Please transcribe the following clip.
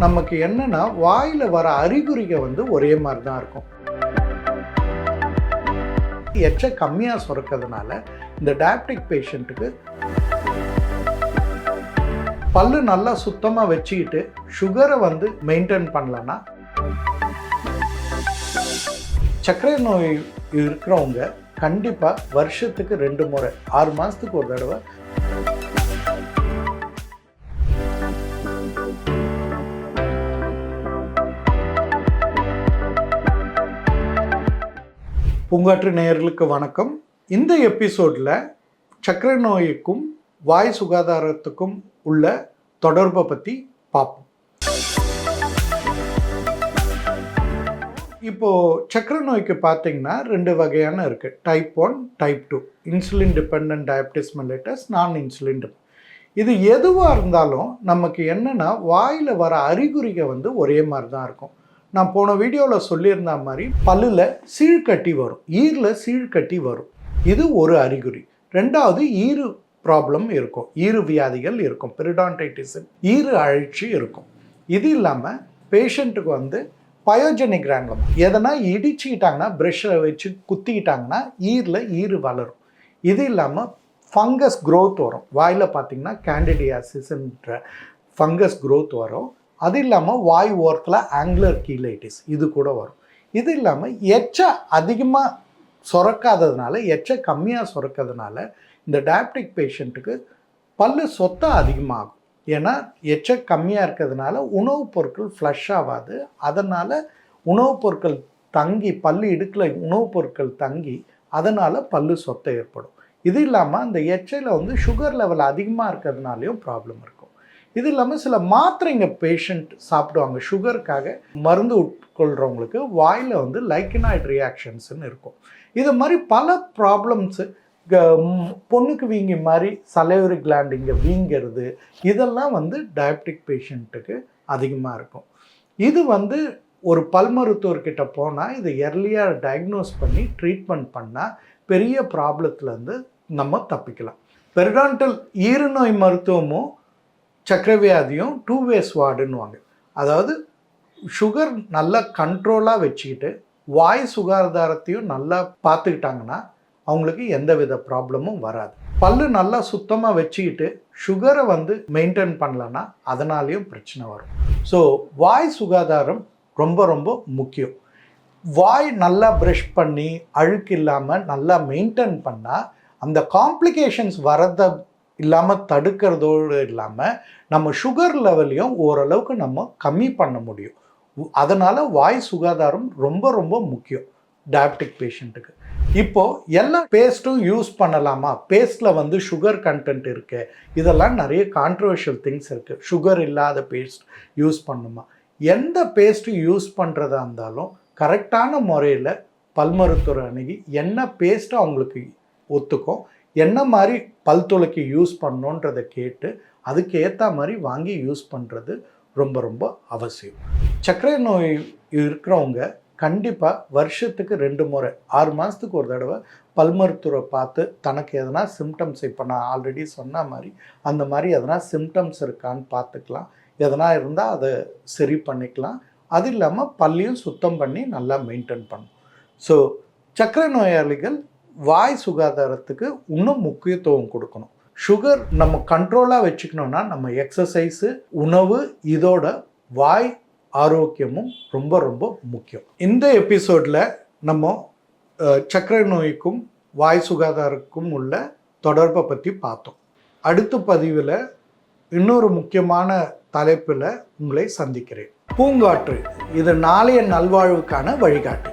நமக்கு என்னன்னா வாயில் வர அறிகுறிகள் வந்து ஒரே மாதிரி தான் இருக்கும். எச்ச கம்மியாக சுரக்கிறதுனால இந்த டயபெட்டிக் பேஷண்ட்டுக்கு பல்லு நல்லா சுத்தமாக வச்சுக்கிட்டு சுகரை வந்து மெயின்டைன் பண்ணலன்னா சர்க்கரை நோய் இருக்கிறவங்க கண்டிப்பாக வருஷத்துக்கு ரெண்டு முறை ஆறு மாதத்துக்கு ஒரு தடவை பூங்காற்று நேயர்களுக்கு வணக்கம். இந்த எபிசோடில் சக்கரை நோய்க்கும் வாய் சுகாதாரத்துக்கும் உள்ள தொடர்பை பற்றி பார்ப்போம். இப்போது சர்க்கரை நோய்க்கு பார்த்தீங்கன்னா ரெண்டு வகையான இருக்குது type one type two insulin depend diabetes mellitus non insulin இது எதுவாக இருந்தாலும் நமக்கு என்னென்னா வாயில் வர அறிகுறிகள் வந்து ஒரே மாதிரி தான் இருக்கும். நான் போன வீடியோவில் சொல்லியிருந்த மாதிரி பல்லில் சீழ்கட்டி வரும். ஈரில் சீழ்கட்டி வரும். இது ஒரு அறிகுறி. ரெண்டாவது ஈறு ப்ராப்ளம் இருக்கும். ஈறு வியாதிகள் இருக்கும். பெரிடான்டைட்டிஸ் ஈறு அழற்சி இருக்கும். இது இல்லாமல் பேஷண்ட்டுக்கு வந்து பயோஜெனிக் ரேங்கம் எதனா இடிச்சுக்கிட்டாங்கன்னா ப்ரெஷ்ஷை வச்சு குத்திக்கிட்டாங்கன்னா ஈரில் ஈறு வளரும். இது இல்லாமல் ஃபங்கஸ் க்ரோத் வரும். வாயில் பார்த்திங்கன்னா கேண்டிடியாசிஸ்ன்ற ஃபங்கஸ் க்ரோத் வரும். அது இல்லாமல் வாய் ஓரத்தில் ஆங்குலர் கீலைட்டிஸ் இது கூட வரும். இது இல்லாமல் எச்ச அதிகமாக சுரக்காததுனால எச்ச கம்மியாக சுரக்கிறதுனால இந்த டயபெட்டிக் பேஷண்ட்டுக்கு பல்லு சொத்த அதிகமாகும். ஏன்னா எச்ச கம்மியாக இருக்கிறதுனால உணவுப் பொருட்கள் ஃப்ளஷ் ஆகாது. அதனால் உணவுப் பொருட்கள் தங்கி பல்லு இடுக்கில் உணவுப் பொருட்கள் தங்கி அதனால் பல்லு சொத்தை ஏற்படும். இது இல்லாமல் அந்த எச்சையில் வந்து சுகர் லெவல் அதிகமாக இருக்கிறதுனாலையும் ப்ராப்ளம் இருக்குது இது இல்லாமல் சில மாத்திரைங்க பேஷண்ட் சாப்பிடுவாங்க. சுகருக்காக மருந்து உட்கொள்கிறவங்களுக்கு வாயில் வந்து லைக்கனாய்ட் ரியாக்ஷன்ஸ்னு இருக்கும். இது மாதிரி பல ப்ராப்ளம்ஸு பொண்ணுக்கு வீங்கி மாதிரி சலைவரி கிளாண்ட் இங்கே வீங்கிறது இதெல்லாம் வந்து டயபெட்டிக் பேஷண்ட்டுக்கு அதிகமாக இருக்கும். இது வந்து ஒரு பல் மருத்துவர்கிட்ட போனால் இதை எர்லியாக டயக்னோஸ் பண்ணி ட்ரீட்மெண்ட் பண்ணால் பெரிய ப்ராப்ளத்துலேருந்து நம்ம தப்பிக்கலாம். பெரிடான்டல் ஈரநோய் மருத்துவமும் சக்கரவியாதியும் டூ வேஸ் வார்டுன்னுவாங்க அதாவது சுகர் நல்லா கண்ட்ரோலாக வச்சுக்கிட்டு வாய் சுகாதாரத்தையும் நல்லா பார்த்துக்கிட்டாங்கன்னா அவங்களுக்கு எந்த வித ப்ராப்ளமும் வராது. பல்லு நல்லா சுத்தமாக வச்சுக்கிட்டு சுகரை வந்து மெயின்டைன் பண்ணலன்னா அதனாலேயும் பிரச்சனை வரும். ஸோ வாய் சுகாதாரம் ரொம்ப ரொம்ப முக்கியம். வாய் நல்லா ப்ரஷ் பண்ணி அழுக்கு இல்லாமல் நல்லா மெயின்டைன் பண்ணால் அந்த காம்ப்ளிகேஷன்ஸ் வரத இல்லாமல் தடுக்கிறதோடு இல்லாமல் நம்ம சுகர் லெவலையும் ஓரளவுக்கு நம்ம கம்மி பண்ண முடியும். அதனால் வாய் சுகாதாரம் ரொம்ப ரொம்ப முக்கியம் டயபெட்டிக் பேஷண்ட்டுக்கு இப்போது எல்லா பேஸ்ட்டும் யூஸ் பண்ணலாமா? பேஸ்ட்டில் வந்து சுகர் கண்டென்ட் இருக்கு. இதெல்லாம் நிறைய கான்ட்ரவர்ஷியல் திங்ஸ் இருக்குது சுகர் இல்லாத பேஸ்ட் யூஸ் பண்ணுமா? எந்த பேஸ்ட்டு யூஸ் பண்ணுறதா இருந்தாலும் கரெக்டான முறையில் பல்மருத்துவரை அணுகி என்ன பேஸ்ட்டு அவங்களுக்கு ஒத்துக்கும் என்ன மாதிரி பல் துளைக்கு யூஸ் பண்ணோன்றதை கேட்டு அதுக்கு ஏற்ற மாதிரி வாங்கி யூஸ் பண்ணுறது ரொம்ப ரொம்ப அவசியம். சர்க்கரை நோய் இருக்கிறவங்க கண்டிப்பாக வருஷத்துக்கு ரெண்டு முறை ஆறு மாதத்துக்கு ஒரு தடவை பல் மருத்துவரை பார்த்து தனக்கு எதனா சிம்டம்ஸ் இப்போ நான் ஆல்ரெடி சொன்ன மாதிரி அந்த மாதிரி எதனா சிம்டம்ஸ் இருக்கான்னு பார்த்துக்கலாம். எதனா இருந்தால் அதை சரி பண்ணிக்கலாம். அது இல்லாமல் பல்லையும் சுத்தம் பண்ணி நல்லா மெயின்டைன் பண்ணும் ஸோ சர்க்கரை நோயாளிகள் வாய் சுகாதாரத்துக்கு இன்னும் முக்கியத்துவம் கொடுக்கணும். சுகர் நம்ம கண்ட்ரோலாக வச்சுக்கணுன்னா நம்ம எக்ஸசைஸு உணவு இதோட வாய் ஆரோக்கியமும் ரொம்ப ரொம்ப முக்கியம். இந்த எபிசோடில் நம்ம சக்கரை சர்க்கரை நோய்க்கும் வாய் சுகாதாரக்கும் உள்ள தொடர்பை பற்றி பார்த்தோம். அடுத்த பதிவில் இன்னொரு முக்கியமான தலைப்பில் உங்களை சந்திக்கிறேன். பூங்காற்று இது நாளைய நல்வாழ்வுக்கான வழிகாட்டு.